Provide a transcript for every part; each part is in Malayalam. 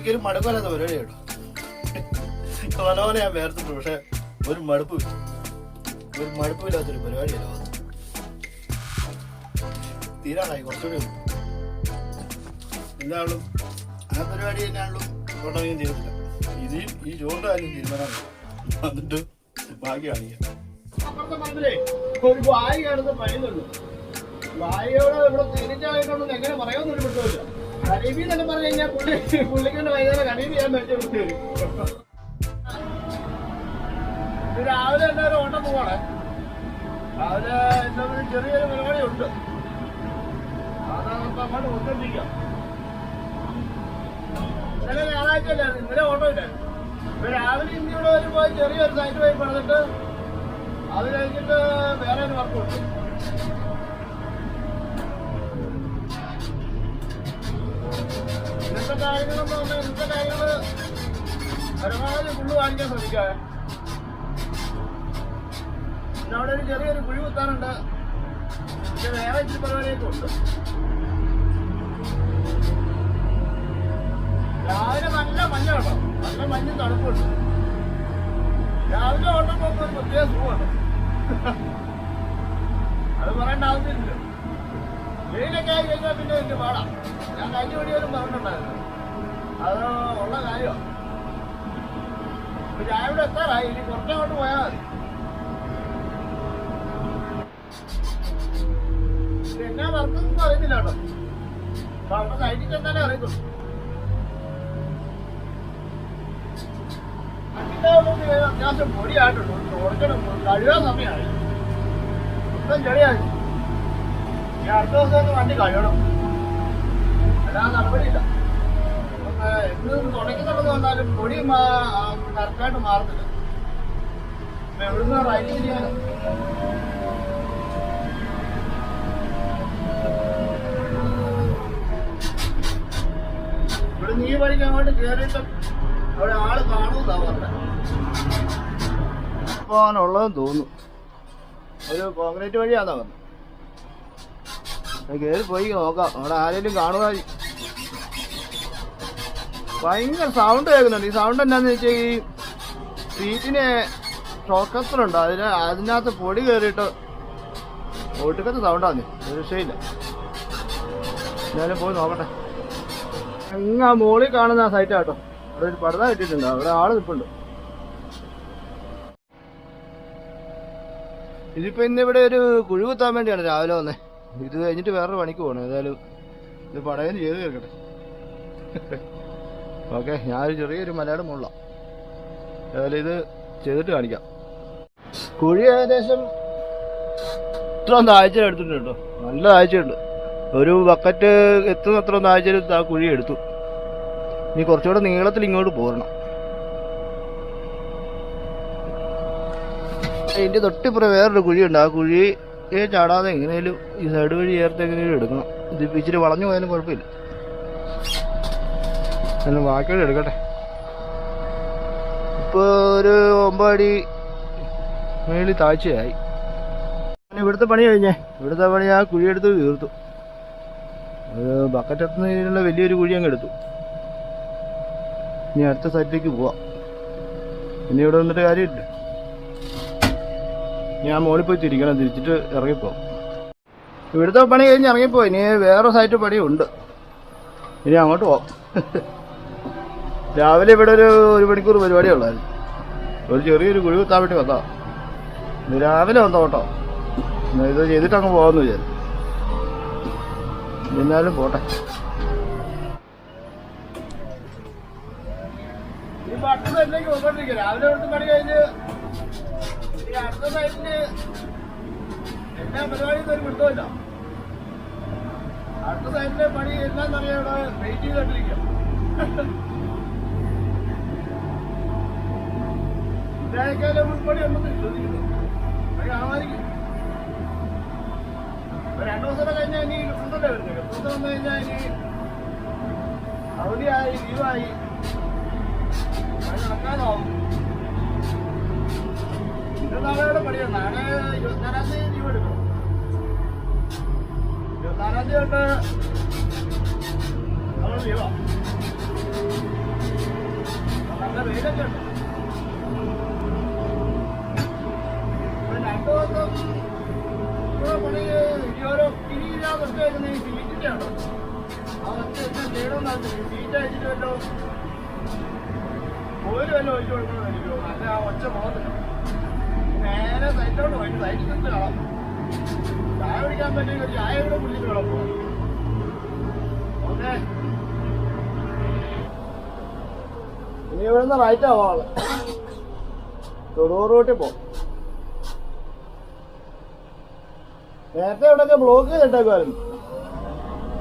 ഒരിക്കലും മടുപ്പല്ലാത്ത പരിപാടി കേട്ടോ. നല്ലപോലെ ഞാൻ വേർത്തിട്ടു പക്ഷെ ഒരു മടുപ്പ്. ഒരു മടുപ്പില്ലാത്തൊരു പരിപാടിയല്ല അത്. തീരാറായി കുറച്ചുകൂടി എന്താണല്ലോ എന്താണും ആ പരിപാടി തന്നെയാണല്ലോ തുടങ്ങുകയും ചെയ്തിട്ടില്ല. ഇത് ഈ ചോറിന്റെ കാര്യം തീരുമാനമാണ്. വന്നിട്ട് ബാക്കി കാണിക്കാം. ഒരു വായി കാണുന്ന പണിയുന്നുള്ളൂ വായയോട് ഇവിടെ തിരിച്ചായിട്ടുണ്ടെന്ന് എങ്ങനെ പറയാമെന്ന് ഒരു ഇത് രാവിലെ എന്റെ ഒരു ഓട്ടം പോവാണ്. രാവിലെ ചെറിയൊരു പരിപാടി ഉണ്ട് അതാണ് അങ്ങോട്ട് കൊണ്ടിരിക്കാം ഇന്നലെ ഞായറാഴ്ച ഇന്നലെ ഓട്ടോ ഇല്ലായിരുന്നു ഇപ്പൊ രാവിലെ ഇന്ത്യയുടെ ഒരു ചെറിയൊരു സൈറ്റ് പോയി പറഞ്ഞിട്ട് അത് കഴിഞ്ഞിട്ട് വേറെ ഒരു വർക്കുണ്ട് കാര്യങ്ങളെന്ന് പറഞ്ഞാൽ ഇന്നത്തെ കാര്യങ്ങൾ പരമാവധി ഫുള്ള് കാണിക്കാൻ ശ്രമിക്കാവേ ചെറിയൊരു കുഴി കുത്താനുണ്ട് പിന്നെ വേറെ ഇച്ചിരി പരിപാടിയൊക്കെ ഉണ്ട് രാവിലെ നല്ല മഞ്ഞ കേട്ടോ നല്ല മഞ്ഞും തണുപ്പുണ്ട്. രാവിലെ ഓട്ടം പോകുമ്പോൾ ഒരു പ്രത്യേക സുഖമാണ് അത് പറയേണ്ട ആവശ്യമില്ല വെയിലൊക്കെ ആയി കഴിഞ്ഞാൽ പിന്നെ എനിക്ക് പാടാം. ഞാൻ കഴിഞ്ഞ വഴിയോരും പറഞ്ഞിട്ടുണ്ടായിരുന്നു. അത് ഉള്ള കാര്യമാണ് ഞാൻ ഇവിടെ എത്താറായി. ഇനി കുറച്ചങ്ങോട്ട് പോയാൽ മതി. എന്നാ വർക്കൊന്നും അറിയത്തില്ല കേട്ടോ. അപ്പൊ അവിടെ സൈഡിൽ ചെന്നാലേ അറിയത്തുള്ളൂ. അത്യാവശ്യം പൊടിയായിട്ടുണ്ട്. തുടക്കണം കഴുകാൻ സമയമായി. ഇപ്പം ചെടിയായി അടുത്ത ദിവസം വണ്ടി കഴുകണം. അല്ലാതെ നടപടിയില്ല. എന്ന് തുടയ്ക്കുന്നുള്ളത് വന്നാലും പൊടി കറക്റ്റായിട്ട് മാറുന്നില്ല എവിടുന്ന് റൈറ്റ് ചെയ്യാൻ ഇവിടെ നീ വഴിക്ക് അങ്ങോട്ട് കയറിയിട്ട് അവിടെ ആൾ കാണുമെന്നാ പറഞ്ഞത് പോകാനുള്ളതെന്ന് തോന്നുന്നു ഒരു കോൺക്രീറ്റ് വഴിയാന്നാ പറഞ്ഞത് കയറി പോയി നോക്കാം അവിടെ ആരെങ്കിലും കാണുക ഭയങ്കര സൗണ്ട് കേൾക്കുന്നുണ്ട്. ഈ സൗണ്ട് എന്താന്ന് വെച്ചാൽ ഈ സീറ്റിന് ഷോക്കത്തറുണ്ട് അതിന് അതിനകത്ത് പൊടി കയറിയിട്ട് ഒടുക്കത്തെ സൗണ്ടാന്ന് ഒരു രക്ഷയില്ല. എന്നാലും പോയി നോക്കട്ടെ. അങ്ങ് ആ കാണുന്ന ആ സൈറ്റ് കേട്ടോ അവിടെ ഒരു പടുത കിട്ടിയിട്ടുണ്ട്. അവിടെ ആൾ നിൽപ്പുണ്ട് ഇതിപ്പോ ഇന്ന് ഇവിടെ ഒരു കുഴി കുത്താൻ വേണ്ടിയാണ് രാവിലെ വന്നേ. ഇത് കഴിഞ്ഞിട്ട് വേറൊരു പണിക്ക് പോകണം ഏതായാലും ഇത് പടയം ചെയ്ത് തീർക്കട്ടെ. ഓക്കെ ഞാനൊരു ചെറിയൊരു മലയാളം മുള്ള ഏതായാലും ഇത് ചെയ്തിട്ട് കാണിക്കാം. കുഴി ഏകദേശം ഇത്ര താഴ്ച എടുത്തിട്ടുണ്ട് കേട്ടോ. നല്ല താഴ്ചയുണ്ട് ഒരു ബക്കറ്റ് എത്തുന്ന അത്ര താഴ്ച ആ കുഴി എടുത്തു. ഇനി കുറച്ചുകൂടെ നീളത്തിൽ ഇങ്ങോട്ട് പോരണം. അതിന്റെ തൊട്ടിപ്പുറം വേറൊരു കുഴിയുണ്ട്. ആ കുഴി ചാടാതെ എങ്ങനെയും ഈ സൈഡ് വഴി ചേർത്ത് എങ്ങനെയും എടുക്കണം. ഇത് ഇച്ചിരി വളഞ്ഞു പോയാലും കുഴപ്പമില്ല. എന്നാലും ബാക്കിയോടെ എടുക്കട്ടെ. ഇപ്പൊ ഒരു ഒമ്പതടി മേളിൽ താഴ്ചയായി. ഇവിടുത്തെ പണി കഴിഞ്ഞേ? ഇവിടുത്തെ പണി ആ കുഴി എടുത്ത് തീർത്തു. ഒരു ബക്കറ്റ് എത്തുന്നതിനുള്ള വലിയൊരു കുഴി അങ്ങ് എടുത്തു. ഇനി അടുത്ത സൈറ്റിലേക്ക് പോവാം. ഇനി ഇവിടെ വന്നിട്ട് കാര്യമില്ല. ഞാൻ മോളിൽ പോയി തിരിക്കണം തിരിച്ചിട്ട് ഇറങ്ങിപ്പോ ഇവിടുത്തെ പണി കഴിഞ്ഞ് ഇറങ്ങിപ്പോ ഇനി വേറെ സൈറ്റ് പണിയുണ്ട്. ഇനി അങ്ങോട്ട് പോവാം. രാവിലെ ഇവിടെ ഒരു ഒരു മണിക്കൂർ പരിപാടി ഉള്ളായിരുന്നു. ഒരു ചെറിയൊരു കുഴി കുത്താൻ വേണ്ടി വന്നതാ. ഇന്ന് രാവിലെ വന്നോ കേട്ടോ. ഇത് ചെയ്തിട്ട് അങ്ങ് പോകാമെന്ന് വിചാരിച്ചു. എന്നാലും പോട്ടെ. രാവിലെ പണി അടുത്ത എല്ലാ പരിപാടിയും അടുത്ത സൈറ്റിലെ പണി എന്താണെന്നറിയാം ഇവിടെ വെയിറ്റ് ചെയ്തോണ്ടിരിക്കുക ഇതായിക്കാലം മുൻപടി ഒന്നും ചോദിക്കുന്നു ഒരു രണ്ടു ദിവസം കഴിഞ്ഞാൽ ഇനി കിട്ടുന്നല്ലേ വരുന്നത് കിട്ടുന്നത് വന്നു കഴിഞ്ഞാൽ ഇനി അവധിയായി ലീവായി. നടക്കാനാവും. ഇന്ന് നാളെയുടെ പണിയാണ് നാളെ ഇരുപത്തിനാലാം തീയതി ലീവ് എടുക്കണം ഇരുപത്തിനാലാം തീയതി തൊട്ട് നമ്മൾ ലീവാ. വെയിലൊക്കെ ഉണ്ട്. ഇവിടെ പണി ഓരോ ഈ വല്ലോ പോകത്തില്ല നേരെ നിന്ന് കാണാം ചായ കുടിക്കാൻ ഇനി ഇവിടുന്ന് റൈറ്റ് തൊടൂർ റൂട്ടിൽ പോ നേരത്തെ ഇവിടെയൊക്കെ ബ്ലോക്ക് ചെയ്തിട്ടേക്കുമായിരുന്നു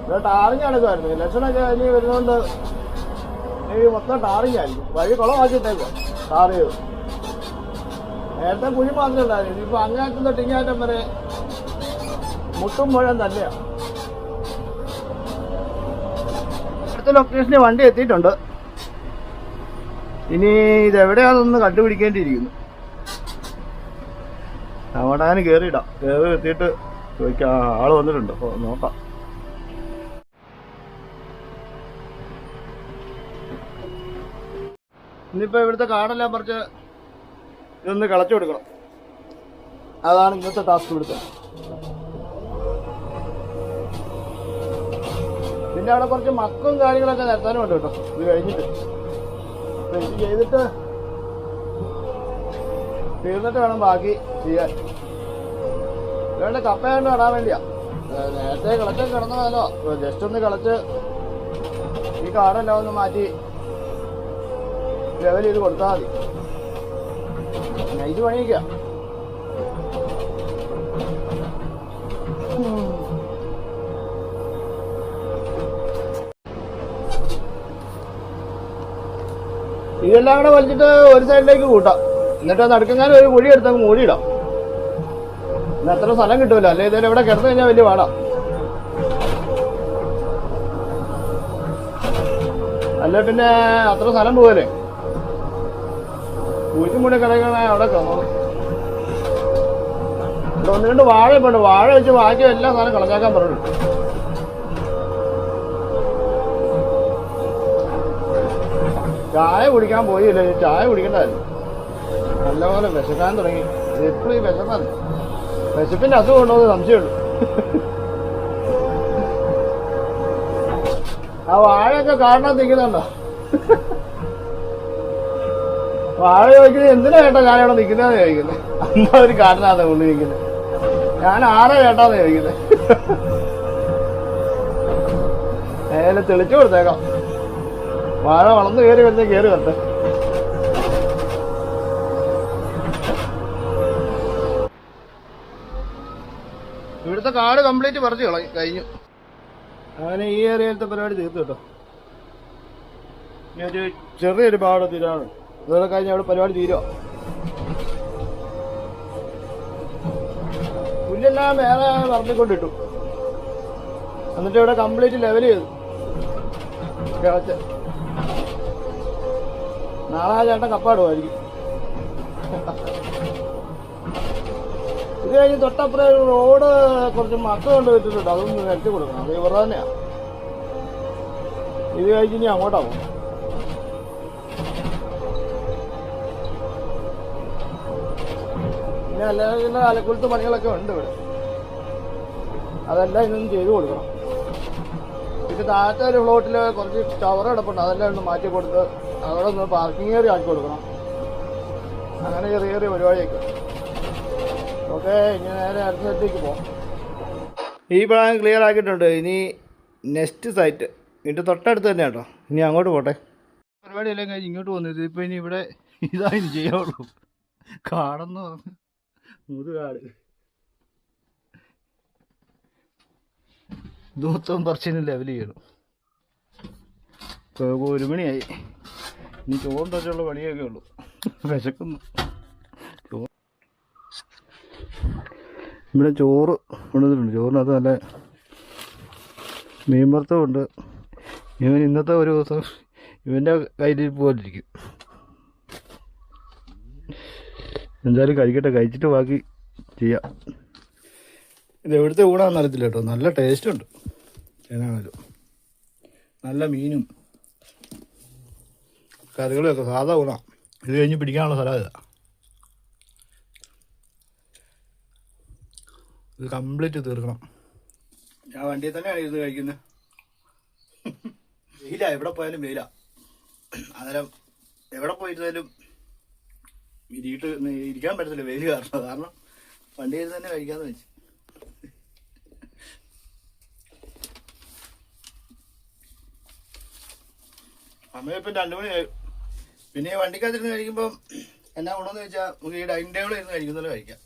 ഇവിടെ ടാറിങ് നടക്കുമായിരുന്നു ഇലക്ഷനൊക്കെ ഇനി വരുന്നതുകൊണ്ട് ഈ മൊത്തം ടാറിങ് ആയിരുന്നു വഴി കുളമാക്കിയിട്ടേക്കുക ടാർ ചെയ്തു. നേരത്തെ കുഴി മാത്രമേ ഉണ്ടായിരുന്നു ഇപ്പൊ അങ്ങാറ്റം തൊട്ട് ഇങ്ങാറ്റം വരെ മുട്ടും മുഴം തന്നെയാണ് അടുത്ത ലൊക്കേഷനിൽ വണ്ടി എത്തിയിട്ടുണ്ട്. ഇനി ഇതെവിടെയാണെന്ന് കണ്ടുപിടിക്കേണ്ടിയിരിക്കുന്നു. അവിടെ കയറിയിടാം കയറി എത്തിയിട്ട് ചോദിക്കാം ആൾ വന്നിട്ടുണ്ട്. നോക്കാം. ഇന്നിപ്പോൾ ഇവിടുത്തെ കാടെല്ലാം പറിച്ച് ഇതൊന്ന് കളച്ചു കൊടുക്കണം. അതാണ് ഇന്നത്തെ ടാസ്ക് ഇവിടുത്തെ. പിന്നെ അവിടെ കുറച്ച് മക്കും കാര്യങ്ങളൊക്കെ നിരത്താനും ഉണ്ട് കേട്ടോ. ഇത് കഴിഞ്ഞിട്ട്. ചെയ്തിട്ട് തീർന്നിട്ട് വേണം ബാക്കി ചെയ്യാൻ. വേണ്ട കപ്പ കൊണ്ട് നടാൻ വേണ്ടിയാ നേരത്തെ കിളച്ചൊക്കെ കിടന്നതല്ലോ ജസ്റ്റ് ഒന്ന് കിളച്ച് ഈ കാടെല്ലാം ഒന്ന് മാറ്റി ലെവൽ ചെയ്ത് കൊടുത്താൽ മതി. നൈറ്റ് പണിയിക്ക. ഇതെല്ലാം കൂടെ വലിച്ചിട്ട് ഒരു സൈഡിലേക്ക് കൂട്ടാം. എന്നിട്ട് നടുക്കെങ്ങാനും ഒരു കുഴി എടുത്തങ്ങ് മൂടിയിടാം. ഇന്ന് അത്ര സ്ഥലം കിട്ടൂല. അല്ലെ ഇതേ ഇവിടെ കിടന്നു കഴിഞ്ഞാൽ വലിയ പാടാ. അല്ല പിന്നെ അത്ര സ്ഥലം പോകല്ലേ പൂച്ചും കൂടെ കിടക്കണ അവിടെ ഇവിടെ ഒന്ന് രണ്ട് വാഴ ഇപ്പൊ വാഴ വെച്ച് ബാക്കി എല്ലാ സാധനം കളഞ്ഞാക്കാൻ പറഞ്ഞു. ചായ കുടിക്കാൻ പോയില്ലേ? ചായ കുടിക്കണ്ടായിരുന്നു. നല്ലപോലെ വിശക്കാൻ തുടങ്ങി. എപ്പോഴും വിശക്കാൻ വിശപ്പിന്റെ അസുഖം ഉണ്ടോ എന്ന് സംശയമുള്ളൂ. ആ വാഴയൊക്കെ കാണാൻ നിൽക്കുന്നുണ്ടോ വാഴ ചോദിക്കുന്നത് എന്തിനാ ചേട്ടാ ഞാൻ ഇവിടെ നിൽക്കുന്നതെന്ന് ചോദിക്കുന്നത്? അമ്മ ഒരു കാരണമാണ് ഉള്ളി നിൽക്കുന്നത് ഞാൻ ആരാ ചേട്ടാന്ന് ചോദിക്കുന്നത്? നേരെ തെളിച്ചു കൊടുത്തേക്കാം. വാഴ വളർന്നു കയറി വരുന്ന കയറി വരട്ടെ. ഇവിടുത്തെ കാട് കംപ്ലീറ്റ് പറിച്ചു കഴിഞ്ഞു. അങ്ങനെ ഈ ഏരിയയിലത്തെ പരിപാടി തീർത്തു കേട്ടോ. ചെറിയൊരു പാട് തീരാണ്. ഇതൊക്കെ കഴിഞ്ഞ അവിടെ പരിപാടി തീരുമോ പുല്ലെല്ലാം വേറെ പറഞ്ഞുകൊണ്ടിട്ടു. എന്നിട്ട് ഇവിടെ കംപ്ലീറ്റ് ലെവൽ ചെയ്തു. കിളച്ച് നാളെ ചേട്ടൻ കപ്പാടുമായിരിക്കും ഇത് കഴിഞ്ഞ് തൊട്ടപ്പുറം റോഡ് കുറച്ച് മക്ക കൊണ്ട് വെച്ചിട്ടുണ്ട് അതൊന്ന് നിരത്തി കൊടുക്കണം. അത് ഇവർ തന്നെയാ. ഇത് കഴിഞ്ഞ് ഇനി അങ്ങോട്ടാ പോകും പിന്നെ അല്ലാതെ അലക്കുലത്ത് പണികളൊക്കെ ഉണ്ട് ഇവിടെ. അതെല്ലാം ഇന്നും ചെയ്തു കൊടുക്കണം. പിന്നെ താഴത്തെ ഒരു ഫ്ലോട്ടിൽ കുറച്ച് ടവർ കിടപ്പുണ്ട്. അതെല്ലാം ഒന്ന് മാറ്റി കൊടുത്ത് അവിടെ ഒന്ന് പാർക്കിംഗ് ഏരിയ ആക്കി കൊടുക്കണം. അങ്ങനെ ചെറിയ ചെറിയ പരിപാടിയൊക്കെ. ഓക്കെ ഇനി നേരെ അടുത്ത സ്ഥലത്തേക്ക് പോകാം ഈ പ്ലാൻ ക്ലിയർ ആക്കിയിട്ടുണ്ട്. ഇനി നെക്സ്റ്റ് സൈറ്റ് ഇതിന്റെ തൊട്ടടുത്ത് തന്നെ കേട്ടോ. ഇനി അങ്ങോട്ട് പോട്ടെ. പരിപാടിയെല്ലാം കഴിഞ്ഞ് ഇങ്ങോട്ട് പോകുന്നത് ഇപ്പൊ ഇനി ഇവിടെ ഇതായി ചെയ്യാവുള്ളൂ. കാടെന്ന് പറഞ്ഞു മുതുകാട്. ദൂത്തം പറിച്ചിന് ലെവൽ ചെയ്യണം. ഇപ്പോൾ ഒരു മണിയായി. ഇനി ചോറും തച്ചുള്ള പണിയൊക്കെ ഉള്ളൂ. വിശക്കുന്നു. ഇവിടെ ചോറ് കൊണ്ടുവന്നിട്ടുണ്ട്. ചോറിനകത്ത് നല്ല മീൻ വറുത്തമുണ്ട് ഇവൻ ഇന്നത്തെ ഒരു ദിവസം ഇവന്റെ കയ്യിൽ പോലിരിക്കും എന്തായാലും കഴിക്കട്ടെ. കഴിച്ചിട്ട് ബാക്കി ചെയ്യാം. ഇത് എവിടുത്തെ അറിയത്തില്ല കേട്ടോ. നല്ല ടേസ്റ്റ് ഉണ്ട്. ഏതാണല്ലോ നല്ല മീനും കറികളും ഒക്കെ സാധാ ഊണ. ഇത് കഴിഞ്ഞ് പിടിക്കാനുള്ള സ്ഥലം ഇതാ. ഇത് കംപ്ലീറ്റ് തീർക്കണം. ഞാൻ വണ്ടിയിൽ തന്നെയാണ് ഇത് കഴിക്കുന്നത് വെയില എവിടെ പോയാലും വെയില അന്നേരം എവിടെ പോയിരുന്നാലും ഇരിയിട്ട് ഇരിക്കാൻ പറ്റത്തില്ല വെയിൽ കാരണം. കാരണം വണ്ടിയിൽ തന്നെ കഴിക്കാന്ന് വെച്ചു. സമയം ഇപ്പം രണ്ടു മണി ആയി. പിന്നെ വണ്ടിക്കകത്തിരുന്ന് കഴിക്കുമ്പം എന്നാ ഗുണമെന്ന് വെച്ചാൽ നമുക്ക് ഈ ഡൈനിങ് ടേബിളിൽ ഇരുന്ന് കഴിക്കുന്നല്ലോ കഴിക്കാം.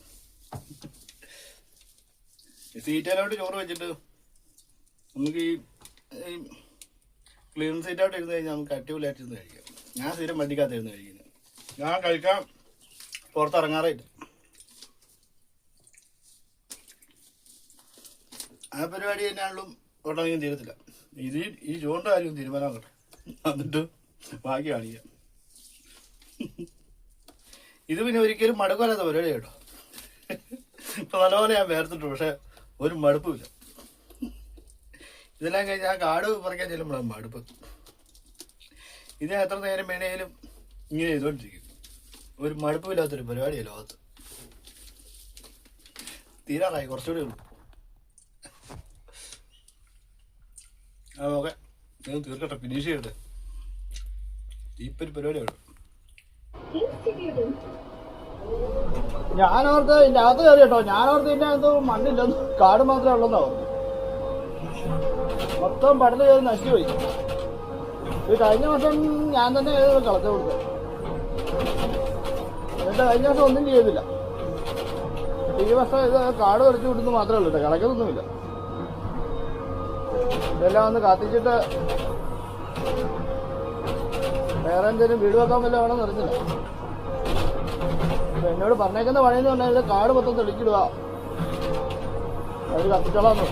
ഈ സീറ്റിലോട്ട് ചോറ് വെച്ചിട്ട് നമുക്ക് ഈ ക്ലീൻ സീറ്റായിട്ട് ഇരുന്ന് കഴിഞ്ഞാൽ നമുക്ക് അടിപൊളിയായിട്ട് ഇരുന്ന് കഴിക്കാം. ഞാൻ സ്ഥിരം വണ്ടിക്കകത്ത് ഇരുന്ന് കഴിക്കുന്നത്. ഞാൻ കഴിക്കാൻ പുറത്തിറങ്ങാറില്ല ആ പരിപാടി തന്നെയാണെങ്കിലും ഒട്ടധികം തീരത്തില്ല. ഇത് ഈ ചോറിന്റെ കാര്യം തീരുമാനമാകട്ടെ എന്നിട്ട് ബാക്കി കാണിക്കാം. ഇത് പിന്നെ ഒരിക്കലും മടുക്കാനാത്ത പരിപാടി കേട്ടോ. ഇപ്പൊ നല്ലപോലെ ഞാൻ വേർത്തിട്ടു. പക്ഷെ ഒരു മടുപ്പില്ല ഇതെല്ലാം കഴിഞ്ഞ് ആ കാട് പറിക്കാൻ ചെല്ലുമ്പോഴാണ് മടുപ്പ്. ഇത് എത്ര നേരം വേണേലും ഇങ്ങനെ ചെയ്തോണ്ടിരിക്കും. ഒരു മടുപ്പില്ലാത്തൊരു പരിപാടിയാണ് ലോകത്ത്. തീരാറായി കുറച്ചുകൂടി ഉള്ളൂ. ഓക്കെ. ഞാൻ തീർക്കട്ടെ ഫിനിഷ് ചെയ്യട്ടെ. ഇപ്പൊരു പരിപാടിയാണ് ഞാനോർത്ത് ഇതിന്റെ അകത്ത് കയറി കേട്ടോ. ഞാനോർത്ത് ഇതിന്റെ അകത്ത് മണ്ണില്ലെന്ന് കാട് മാത്രമേ ഉള്ളെന്നോ? മൊത്തം പടൽ കയറി നശിച്ചുപോയി. ഇത് കഴിഞ്ഞ വർഷം ഞാൻ തന്നെ കളച്ച കൊടുത്തു. എന്നിട്ട് കഴിഞ്ഞ വർഷം ഒന്നും ചെയ്തില്ല. ഈ വർഷം ഇത് കാട് കുറച്ച് വിടുന്നു മാത്രമേ ഉള്ളൂ കേട്ടോ. കളയ്ക്കുന്നൊന്നുമില്ല ഇതെല്ലാം ഒന്ന് കത്തിച്ചിട്ട് വേറെ എന്തെങ്കിലും വീട് വെക്കാൻ വല്ല വേണമെന്ന് അറിഞ്ഞില്ല. എന്നോട് പറഞ്ഞേക്കുന്ന പണിയെന്ന് പറഞ്ഞാൽ കാട് മൊത്തം തെളിച്ചിടുക. അത് കത്തിച്ചോളാന്നു.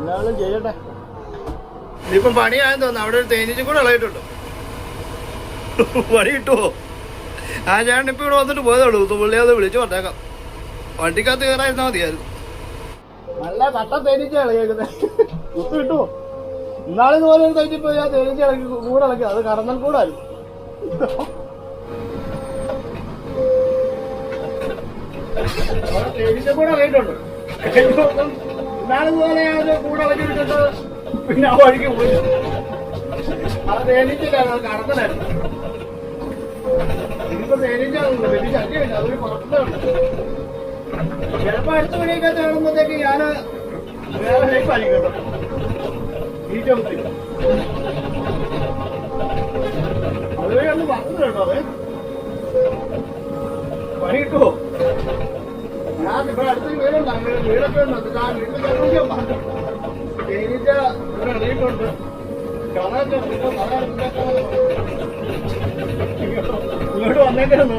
എല്ലാവരും ചെയ്യട്ടെ. ഇനിയിപ്പം പണിയായെന്ന് തോന്നുന്നു. അവിടെ ഒരു തേനീച്ചും കൂടെ ഇളയിട്ടുണ്ട് പണി കിട്ടുമോ ആ ചേട്ടൻ ഇപ്പം ഇവിടെ വന്നിട്ട് പോയതുള്ളൂ പുള്ളി അത് വിളിച്ചു പറഞ്ഞേക്കാം. വണ്ടിക്കകത്ത് കയറായിരുന്നാ മതിയായിരുന്നു. നല്ല കട്ട തേനീച്ച ഇളകിയേക്കുന്നത് കുത്തു കിട്ടുമോ ഇന്നാളിത് പോലെ ഒരു കഴിഞ്ഞിപ്പോ ഞാൻ തേനീച്ച ഇളക്കി കൂടെ ഇളക്കി അത് കടന്നൽ കൂടായിരുന്നു. തേനീച്ച കൂടെ വിട്ടിട്ട് പിന്നെ ആ വഴിക്ക് പോയി. അത് തേനീച്ച കടന്നലായിരുന്നു. ഇതിപ്പോ തേനീച്ച വലിയ ശല്യമില്ല അതൊരു പുറത്തുണ്ട് ചിലപ്പോ അടുത്ത വഴിയൊക്കെ കാണുമ്പോഴത്തേക്ക് ഞാൻ വേറെ ലൈഫായിരിക്കും കേട്ടോ കേട്ടോ അങ്ങനെ ഇങ്ങോട്ട് വന്നേക്കുന്നു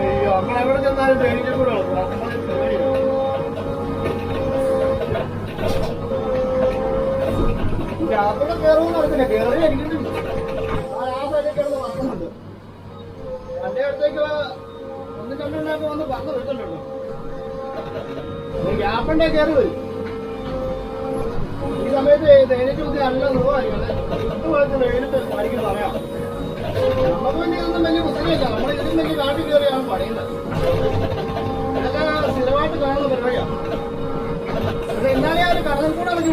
അയ്യോ നമ്മളെവിടെ ചെന്നാലും തേനീച്ച കൂടെ അവിടെ കയറുമെന്ന് അറിയത്തില്ല കയറി അടിക്കുന്നുണ്ട് ആ ആ സൈഡിൽ കിടന്ന് പറക്കുന്നുണ്ട് എന്റെ അടുത്തേക്ക് ഒന്ന് കണ്ടുണ്ടാക്കി വന്ന് പറന്ന് വിട്ടുണ്ടല്ലോ ഗ്യാപ്പുണ്ടെ കയറി വരും. ഈ സമയത്ത് തേനീച്ച കുത്തി നല്ല സുഖമായിരിക്കും ഇതുപോലത്തെ വെയിലത്ത് പഠിക്കുന്ന സമയം നമുക്ക് പിന്നെ ഇതൊന്നും വലിയ പുസ്തകമില്ല നമ്മൾ ഇതിലും വലിയ കാട്ടിൽ കയറിയാണ് പണിയുന്നത്. അതൊക്കെ സ്ഥിരമായിട്ട് കാണുന്ന പരിപാടിയാണ് എന്നാലേ ആ ഒരു കടൽ കൂടെ ഇളക്കി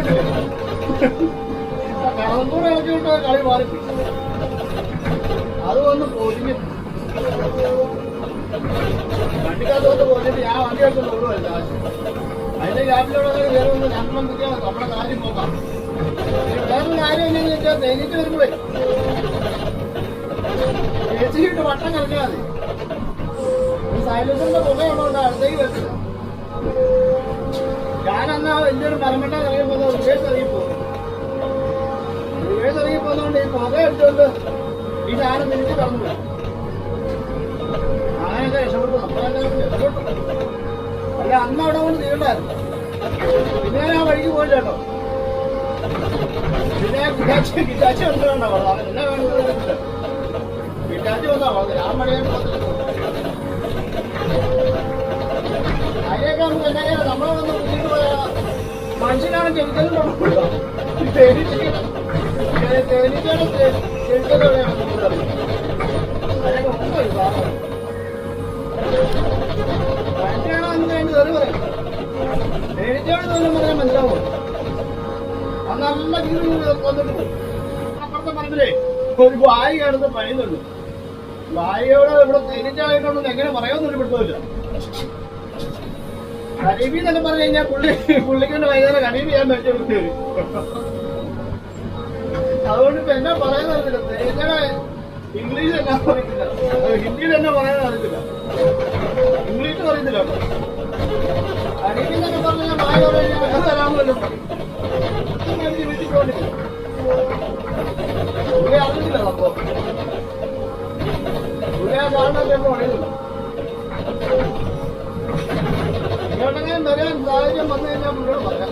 വിട്ടു കടൽ കൂടെ ഇളക്കി വിട്ട് കളി മാറിപ്പോയി അത് വന്ന് പൊതിഞ്ഞു വണ്ടിക്കകത്തോട്ട് പോയിട്ട് ഞാൻ വണ്ടി എടുത്ത് അതിന്റെ ഗ്യാപ്പിലൂടെ കയറി വന്ന് രണ്ടെണ്ണം നമ്മുടെ കാര്യം നോക്കാം വേറെ കാര്യം വെച്ചാൽ തേനീച്ച് വരുമ്പോഴേ ചേച്ചിട്ട് വട്ടം മതി സൈലൻസറിന്റെ പുകയുള്ളതുകൊണ്ട് അടുത്തേക്ക് വരുന്നത് ഞാൻ വലിയൊരു മരമണ്ട ഇറങ്ങിയപ്പോ റിവേഴ്സ് സമയത്ത് ഇറങ്ങി പോകുന്നതുകൊണ്ട് ഈ പുക എടുത്തുകൊണ്ട് ഈ സാധനം തിരിച്ച് കടന്നു അങ്ങനെയൊക്കെ രക്ഷപ്പെട്ടു. അല്ല അന്ന് അവിടെ കൊണ്ട് തീരണ്ടായിരുന്നു പിന്നെ ഞാൻ ആ വഴിക്ക് പോയില്ല കേട്ടോ. പിന്നെ ഗിറ്റാച്ചി ഗിറ്റാച്ചി വന്നിട്ടുണ്ടോ? എന്നെ വേണ്ടത് ഗിറ്റാച്ചി വന്നാ? പറഞ്ഞത് ആ മഴയെ അതിനൊക്കെ നമുക്ക് എന്നെ നമ്മളെ വന്ന് മുന്നിട്ട് പോയാൽ മനുഷ്യനാണ് ജനിച്ചത് ഞാൻ മനസ്സിലാവുമോ? അത് നല്ല കീറി കൊന്നിട്ട് പോകും. അപ്പുറത്തെ പറമ്പിലേ ഒരു വായി കിടന്ന് പണിയുന്നുണ്ട് വായിയോട് ഇവിടെ തേനീച്ചായിട്ടൊന്നും എങ്ങനെ പറയാമെന്നൊരു പിടുത്തമില്ല കരീബി എന്നൊക്കെ പറഞ്ഞു കഴിഞ്ഞാൽ പുള്ളി പുള്ളിക്കൊണ്ട് വൈകുന്നേരം കരീബി ചെയ്യാൻ പറ്റിയ വരും അതുകൊണ്ട് ഇപ്പൊ എന്നാ അറിയില്ല തേനീച്ചയുടെ ഇംഗ്ലീഷ് എന്നാ പറയുന്നില്ല. ഹിന്ദിയിൽ എന്നാ പറയാൻ ഇംഗ്ലീഷ് പറയുന്നില്ല കേട്ടോ കരീബി എന്നൊക്കെ പറഞ്ഞു കഴിഞ്ഞാൽ മായ പറയാൻ തരാമല്ലോ. പോകണ്ടില്ല പുള്ളി അറിഞ്ഞില്ല സംഭവം ഇവിടെ ആ എന്ന് പറയുന്നില്ല ഇങ്ങോട്ടെങ്കിലും വരാൻ സാഹചര്യം വന്നു കഴിഞ്ഞാൽ പുള്ളിയോട് പറയാം.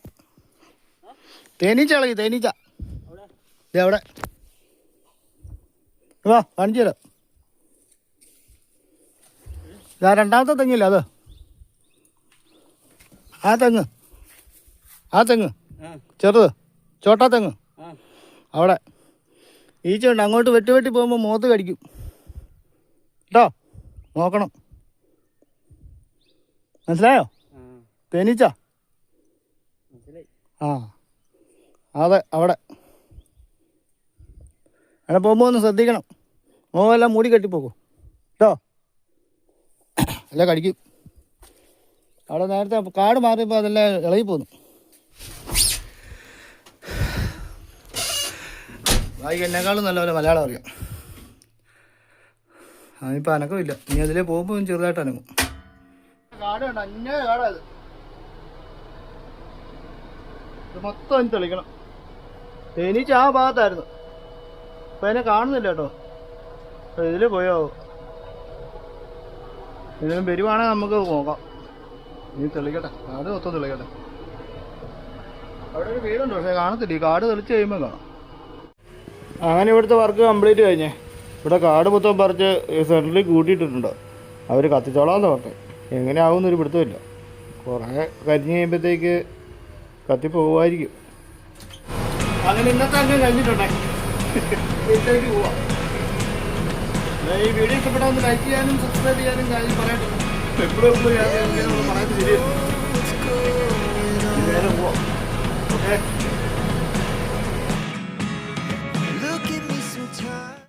തേനീച്ച ഇളകി തേനീച്ച. അവിടെ. വാ കാണിച്ചു തരാം. ഇതാ രണ്ടാമത്തെ തെങ്ങില്ല അത്? ആ തെങ്ങ്. ആ തെങ്ങ്. ചെറുത്. ചോട്ടാ തെങ്ങ്. അവിടെ. ഈച്ച ഉണ്ട്. അങ്ങോട്ട് വെട്ടി വെട്ടി പോകുമ്പോൾ മുഖത്ത് കടിക്കും. കേട്ടോ? നോക്കണം. മനസ്സിലായോ? തേനീച്ച? ആ. അതെ അവിടെ. അവിടെ പോകുമ്പോൾ ഒന്ന് ശ്രദ്ധിക്കണം. മുഖമെല്ലാം മൂടി കെട്ടിപ്പോകും കേട്ടോ അല്ല കടിക്കും. അവിടെ നേരത്തെ കാട് മാറിയപ്പോൾ അതെല്ലാം ഇളകി പോന്നു. ബാക്കി എന്നെക്കാളും നല്ലപോലെ മലയാളം അറിയാം. അതിപ്പോൾ അനക്കമില്ല ഇനി അതിലേ പോകുമ്പോൾ ചെറുതായിട്ട് അനങ്ങും. കാട് കണ്ട? അഞ്ഞ കാടാ ഇത്. മൊത്തം തെളിക്കണം. തേനീച്ച ആ ഭാഗത്തായിരുന്നു അപ്പൊ എന്നെ കാണുന്നില്ല കേട്ടോ. അപ്പൊ ഇതിൽ പോയോ ഇതിലും വരുവാണെങ്കിൽ നമുക്ക് നോക്കാം. ഇനി തെളിക്കട്ടെ. കാട് മൊത്തം തെളിക്കട്ടെ. അവിടെ ഒരു വീടുണ്ട് പക്ഷെ കാണത്തില്ല. ഈ കാട് തെളിച്ച് കഴിയുമ്പോൾ കാണാം. അങ്ങനെ ഇവിടുത്തെ വർക്ക് കംപ്ലീറ്റ് കഴിഞ്ഞേ ഇവിടെ കാട് മൊത്തം പറിച്ച് സെന്ററിൽ കൂട്ടിയിട്ടിട്ടുണ്ട്. അവർ കത്തിച്ചോളാന്ന് പറഞ്ഞു. എങ്ങനെ ആവുമെന്നൊരു പിടുത്തമില്ല. കുറേ കരിഞ്ഞ് കഴിയുമ്പോഴത്തേക്ക് കത്തി പോകുമായിരിക്കും അങ്ങനെ ഇന്നത്തെ അംഗം കഴിഞ്ഞിട്ടുണ്ടേ. വീട്ടിലേക്ക് പോവാം. ഈ വീഡിയോ ഇഷ്ടപ്പെട്ടാൽ ലൈക്ക് ചെയ്യാനും സബ്സ്ക്രൈബ് ചെയ്യാനും കാര്യം പറയട്ടെ. എപ്പോഴും പറയാൻ ശരിയാണ് നേരെ പോവാം. ഓക്കെ